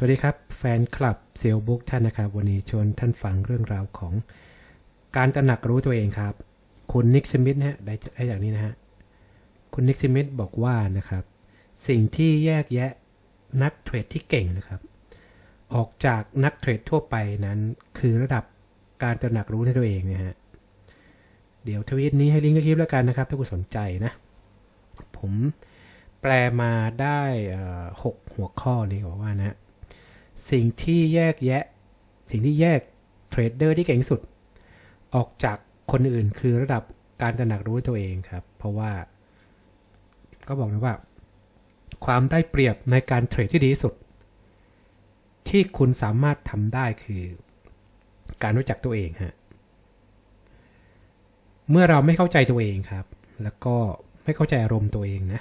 สวัสดีครับ แฟนคลับเซลบุ๊กท่านนะครับ วันนี้ชวนท่านฟังเรื่องราวของการตระหนักรู้ตัวเองครับ คุณนิกสมิธนะฮะได้ได้อย่างนี้นะฮะคุณนิกสมิธบอกว่านะครับ สิ่งที่แยกแยะนักเทรดที่เก่งนะครับ ออกจากนักเทรดทั่วไปนั้นคือระดับการตระหนักรู้ในตัวเองนะฮะเดี๋ยวทวีตนี้ให้ลิงก์ในคลิปแล้วกันนะครับ ถ้าคุณสนใจนะ ผมแปลมาได้หกหัวข้อนี้บอกว่านะฮะ สิ่งที่แยกแยะ สิ่งที่แยกเทรดเดอร์ที่เก่งสุด ออกจากคนอื่นคือระดับการตระหนักรู้ตัวเองครับ เพราะว่า ก็บอกนะว่า ความได้เปรียบในการเทรดที่ดีที่สุด ที่คุณสามารถทำได้คือการรู้จักตัวเองฮะเมื่อเราไม่เข้าใจตัวเองครับ แล้วก็ไม่เข้าใจอารมณ์ตัวเองนะ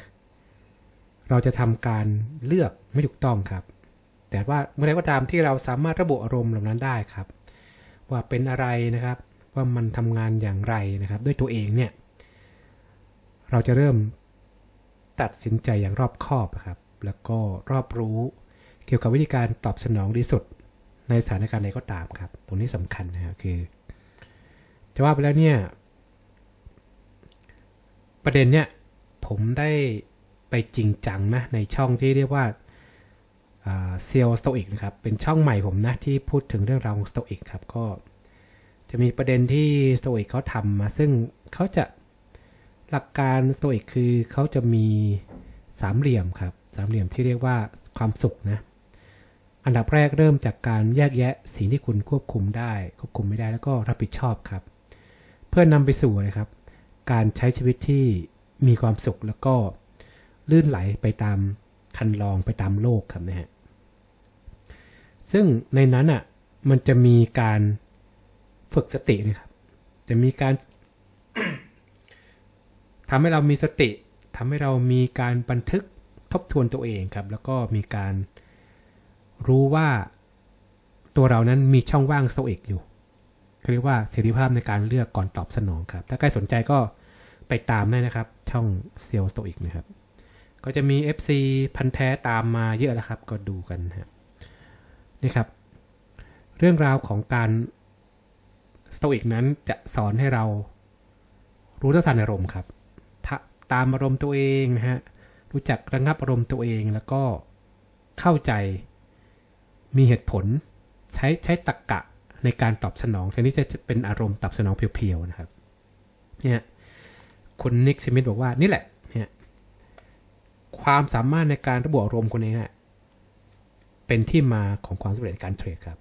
เราจะทำการเลือกไม่ถูกต้องครับ แต่ว่าเมื่อใดก็ตามที่เราสามารถระบุอารมณ์เหล่านั้นได้ครับ ว่าเป็นอะไรนะครับ ว่ามันทำงานอย่างไรนะครับ ด้วยตัวเองเนี่ย เราจะเริ่มตัดสินใจอย่างรอบคอบครับ แล้วก็รอบรู้เกี่ยวกับวิธีการตอบสนองดีสุด ในสถานการณ์ใดก็ตามครับ ตรงนี้สำคัญนะครับคือจะว่าไปแล้วเนี่ย ประเด็นเนี่ยผมได้ไปจริงจังนะในช่องที่เรียกว่า เซียลสโตอิกนะครับ เป็นช่องใหม่ผมนะ ที่พูดถึงเรื่องราวของสโตอิกครับ ก็จะมีประเด็นที่สโตอิกเขาทำมา ซึ่งเขาจะหลักการสโตอิกคือเขาจะมีสามเหลี่ยมครับ สามเหลี่ยมที่เรียกว่าความสุขนะ อันดับแรกเริ่มจากการแยกแยะสิ่งที่คุณควบคุมได้ ควบคุมไม่ได้แล้วก็รับผิดชอบครับ เพื่อนำไปสู่นะครับ การใช้ชีวิตที่มีความสุขแล้วก็ลื่นไหลไปตามคันลองไปตามโลกครับนะฮะ ซึ่งในนั้นอะมันจะมีการฝึกสตินะครับ จะมีการทำให้เรามีสติทำให้เรามีการบันทึกทบทวนตัวเองครับ แล้วก็มีการรู้ว่าตัวเรานั้นมีช่องว่างสโตอิกอยู่เขาเรียกว่าเสรีภาพในการเลือกก่อนตอบสนองครับ ถ้าใครสนใจก็ไปตามได้นะครับ ช่องเซลสโตอิกนะครับ ก็จะมี FC พันแท้ตามมาเยอะแล้วครับ ก็ดูกันนะครับ นี่ครับเรื่องราวของการสโตอิกนั้นจะสอนให้เรารู้เท่าทันอารมณ์ครับ ตามอารมณ์ตัวเองนะฮะรู้จักระงับอารมณ์ตัวเองแล้วก็เข้าใจมีเหตุผลใช้ใช้ตรกกะในการตอบสนองแทนที่จะเป็นอารมณ์ตอบสนองเพียวๆนะครับเนี่ยคุณนิกซิมิธบอกว่านี่แหละเนี่ยความสามารถในการระบุอารมณ์คนนี้เนี่ย เป็นที่มาของความสำเร็จการเทรดครับ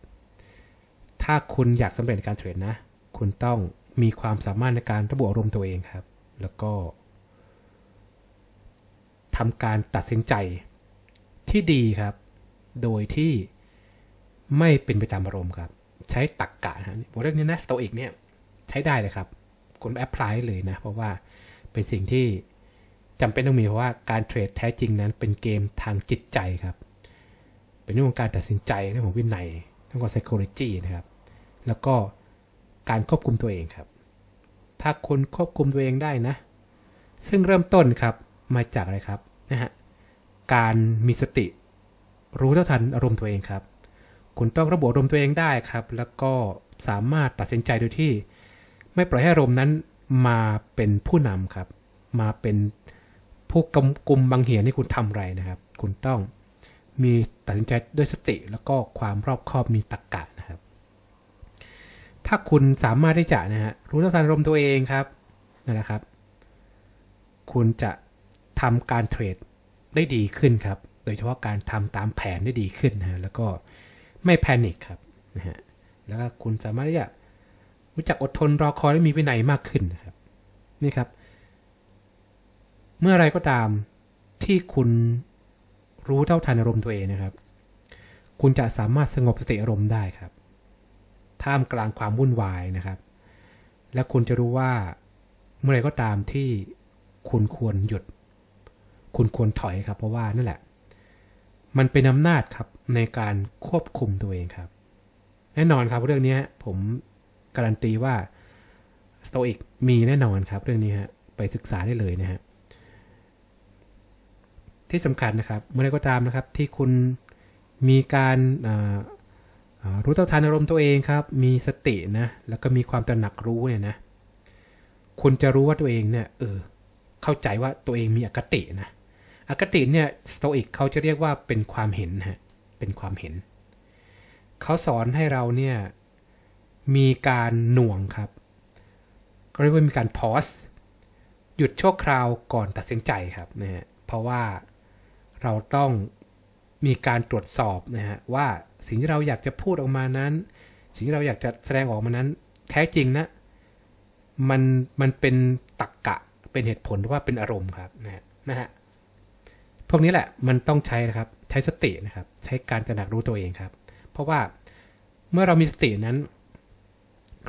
ถ้าคุณอยากสำเร็จการเทรดนะ คุณต้องมีความสามารถในการระบุอารมณ์ตัวเองครับ แล้วก็ทำการตัดสินใจที่ดีครับ โดยที่ไม่เป็นไปตามอารมณ์ครับ ใช้ตักกะนะผมเรื่องนี้นะสโตอิกเนี่ยใช้ได้เลยครับคุณแอพพลายเลยนะ เพราะว่าเป็นสิ่งที่จำเป็นต้องมีเพราะว่าการเทรดแท้จริงนั้นเป็นเกมทางจิตใจครับ เป็นเรื่องของการตัดสินใจเรื่องของวินัยเรื่องของ psychology นะครับ แล้วก็การควบคุมตัวเองครับ ถ้าคุณควบคุมตัวเองได้นะ ซึ่งเริ่มต้นครับมาจากอะไรครับนะฮะการมีสติ รู้เท่าทันอารมณ์ตัวเองครับ คุณต้องระบุอารมณ์ตัวเองได้ครับ แล้วก็สามารถตัดสินใจโดยที่ ไม่ปล่อยให้อารมณ์นั้นมาเป็นผู้นำครับ มาเป็นผู้กำกุมบังเหียนให้คุณทำไรนะครับ คุณต้อง มีตัดสินใจด้วยสติแล้วก็ความรอบคอบมีตรรกกะนะครับ ถ้าคุณสามารถที่จะนะฮะรู้เท่าทันอารมณ์ตัวเองครับนั่นแหละครับ คุณจะทำการเทรดได้ดีขึ้นครับ โดยเฉพาะการทำตามแผนได้ดีขึ้นนะฮะแล้วก็ไม่แพนิคครับนะฮะแล้วก็คุณสามารถที่จะรู้จักอดทนรอคอยและมีวินัยมากขึ้นนะครับ นี่ครับ เมื่อไรก็ตามที่คุณ รู้เท่าทันอารมณ์ตัวเองนะครับ คุณจะสามารถสงบสติอารมณ์ได้ครับ ท่ามกลางความวุ่นวายนะครับ และคุณจะรู้ว่าเมื่อไรก็ตามที่คุณควรหยุด คุณควรถอยครับ เพราะว่านั่นแหละ มันเป็นอำนาจครับในการควบคุมตัวเองครับ แน่นอนครับเรื่องนี้ผมการันตีว่าสโตอิกมีแน่นอนครับ เรื่องนี้ฮะไปศึกษาได้เลยนะฮะ ที่สำคัญนะครับ เมื่อไรก็ตามนะครับ ที่คุณมีการรู้เท่าทันอารมณ์ตัวเองครับ มีสตินะ แล้วก็มีความตระหนักรู้เนี่ยนะ คุณจะรู้ว่าตัวเองเนี่ย เออ เข้าใจว่าตัวเองมีอคตินะ อคติเนี่ยสโตอิกเขาจะเรียกว่าเป็นความเห็นฮะ เป็นความเห็น เขาสอนให้เราเนี่ย มีการหน่วงครับ ก็เรียกว่ามีการพอสหยุดชั่วคราวก่อนตัดสินใจครับนะฮะเพราะว่า เราต้องมีการตรวจสอบนะฮะว่าสิ่งที่เราอยากจะพูดออกมานั้น สิ่งที่เราอยากจะแสดงออกมานั้น แท้จริงนะมันมันเป็นตรกกะเป็นเหตุผลหรือว่าเป็นอารมณ์ครับนะฮะนะฮะพวกนี้แหละมันต้องใช้นะครับใช้สตินะครับ ใช้การตระหนักรู้ตัวเองครับ เพราะว่าเมื่อเรามีสตินั้น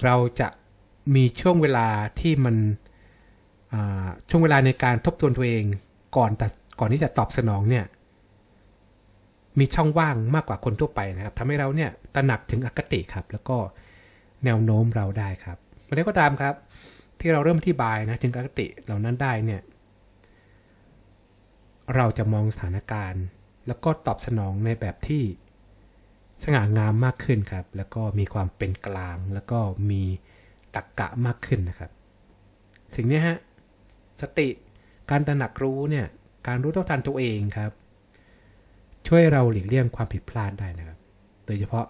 เราจะมีช่วงเวลาที่มันช่วงเวลาในการทบทวนตัวเองก่อนตัด ก่อนที่จะตอบสนองเนี่ย มีช่องว่างมากกว่าคนทั่วไปนะครับทำให้เราเนี่ยตระหนักถึงอคติครับ แล้วก็แนวโน้มเราได้ครับเมื่อใดก็ตามครับ ที่เราเริ่มอธิบายนะถึงอคติเหล่านั้นได้เนี่ย เราจะมองสถานการณ์ แล้วก็ตอบสนองในแบบที่สง่างามมากขึ้นครับ แล้วก็มีความเป็นกลาง แล้วก็มีตรกกะมากขึ้นนะครับ สิ่งนี้ฮะ สติ การตระหนักรู้เนี่ย การรู้เท่าทันตัวเองครับ ช่วยเราหลีกเลี่ยงความผิดพลาดได้นะครับ โดยเฉพาะ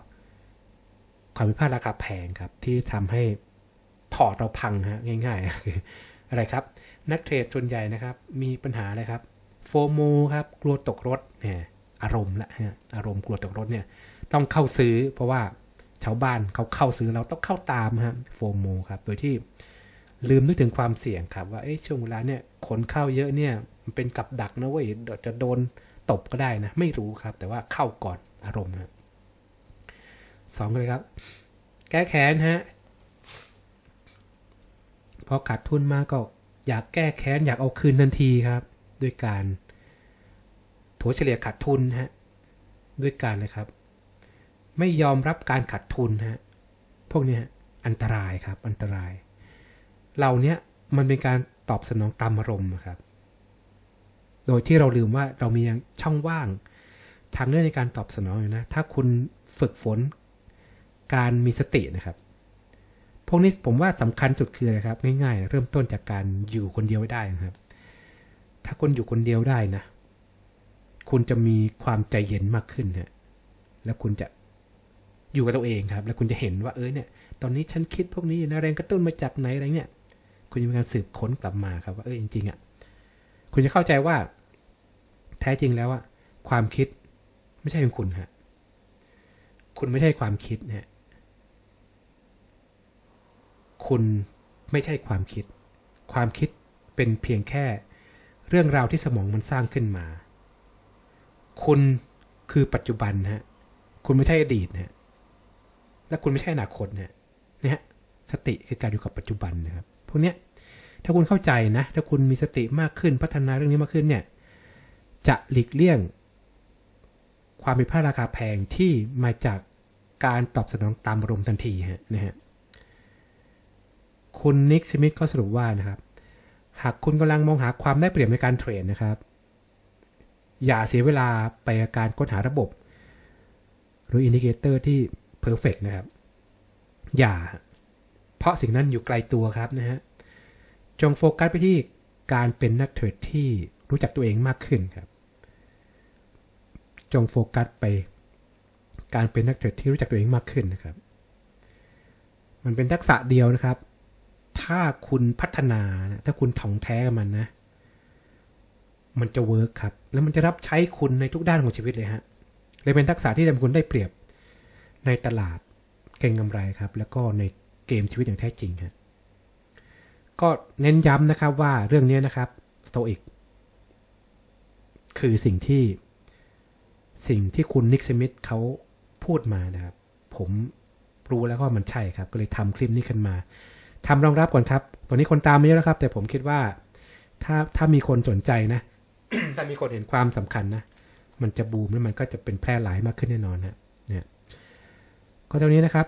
ความผิดพลาดราคาแพงครับ ที่ทำให้พอร์ตเราพังฮะง่ายๆคืออะไรครับ นักเทรดส่วนใหญ่นะครับ มีปัญหาอะไรครับโฟโมครับกลัวตกรถเนี่ยอารมณ์ละฮะอารมณ์กลัวตกรถเนี่ย ต้องเข้าซื้อ เพราะว่าชาวบ้านเขาเข้าซื้อเราต้องเข้าตามฮะโฟโมครับ โดยที่ ลืมนึกถึงความเสี่ยงครับ ว่าเอ๊ะช่วงเวลาเนี่ยคนเข้าเยอะเนี่ยมันเป็นกับดักนะเว้ยจะโดนตบก็ได้นะ ไม่รู้ครับ แต่ว่าเข้าก่อนอารมณ์นะสองเลยครับ แก้แค้นฮะพอขาดทุนมาก็อยากแก้แค้นอยากเอาคืนทันทีครับ ด้วยการถัวเฉลี่ยขาดทุนฮะด้วยการนะครับ ไม่ยอมรับการขาดทุนฮะพวกเนี้ยอันตรายครับอันตราย เราเนี้ยมันเป็นการตอบสนองตามอารมณ์ครับ โดยที่เราลืมว่าเรามีช่องว่าง ทางเลือกในการตอบสนองอยู่นะ ถ้าคุณฝึกฝนการมีสตินะครับ พวกนี้ผมว่าสำคัญสุดคืออะครับ ง่ายๆ เริ่มต้นจากการอยู่คนเดียวได้นะครับ ถ้าคุณอยู่คนเดียวได้นะ คุณจะมีความใจเย็นมากขึ้นฮะแล้วคุณจะอยู่กับตัวเองครับ แล้วคุณจะเห็นว่าเออเนี่ย ตอนนี้ฉันคิดพวกนี้อยู่นะแรงกระตุ้นมาจากไหนอะไรเนี่ย คุณจะมีการสืบค้นกลับมาครับว่าเออจริงๆอะคุณจะเข้าใจว่า แท้จริงแล้วอะความคิดไม่ใช่เป็นคุณฮะคุณไม่ใช่ความคิดนะคุณไม่ใช่ความคิด ความคิดเป็นเพียงแค่เรื่องราวที่สมองมันสร้างขึ้นมา คุณคือปัจจุบันฮะ คุณไม่ใช่อดีตนะและคุณไม่ใช่อนาคตนะนะฮะ สติคือการอยู่กับปัจจุบันนะครับ พวกเนี้ยถ้าคุณเข้าใจนะ ถ้าคุณมีสติมากขึ้นพัฒนาเรื่องนี้มากขึ้นเนี่ย จะหลีกเลี่ยง ความผิดพลาดราคาแพงที่มาจากการตอบสนองตามอารมณ์ทันทีฮะนะฮะคุณนิกสมิธก็สรุปว่านะครับ หากคุณกำลังมองหาความได้เปรียบในการเทรดนะครับ อย่าเสียเวลาไปกับการค้นหาระบบ หรืออินดิเคเตอร์ที่เพอร์เฟกนะครับ อย่า เพราะสิ่งนั้นอยู่ไกลตัวครับนะฮะ จงโฟกัสไปที่การเป็นนักเทรดที่รู้จักตัวเองมากขึ้นครับ จงโฟกัสไป การเป็นนักเทรดที่รู้จักตัวเองมากขึ้นนะครับ มันเป็นทักษะเดียวนะครับ ถ้าคุณพัฒนานะถ้าคุณถ่องแท้กับมันนะ มันจะเวิร์กครับ แล้วมันจะรับใช้คุณในทุกด้านของชีวิตเลยฮะเลยเป็นทักษะที่ทำให้คุณได้เปรียบในตลาดเก่งกำไรครับ แล้วก็ใน เกมชีวิตอย่างแท้จริงครับก็เน้นย้ำนะครับว่าเรื่องนี้นะครับสโตอิกคือสิ่งที่สิ่งที่คุณนิกสมิธเขาพูดมานะครับ ผมรู้แล้วว่ามันใช่ครับ ก็เลยทำคลิปนี้ขึ้นมาทำรองรับก่อนครับ ตอนนี้คนตามไมาเยอะแล้วครับ แต่ผมคิดว่าถ้าถ้ามีคนสนใจนะ ถ้ามีคนเห็นความสำคัญนะ มันจะบูมแล้วมันก็จะเป็นแพร่หลายมากขึ้นแน่นอนฮะเนี่ยก็เท่านี้นะครับ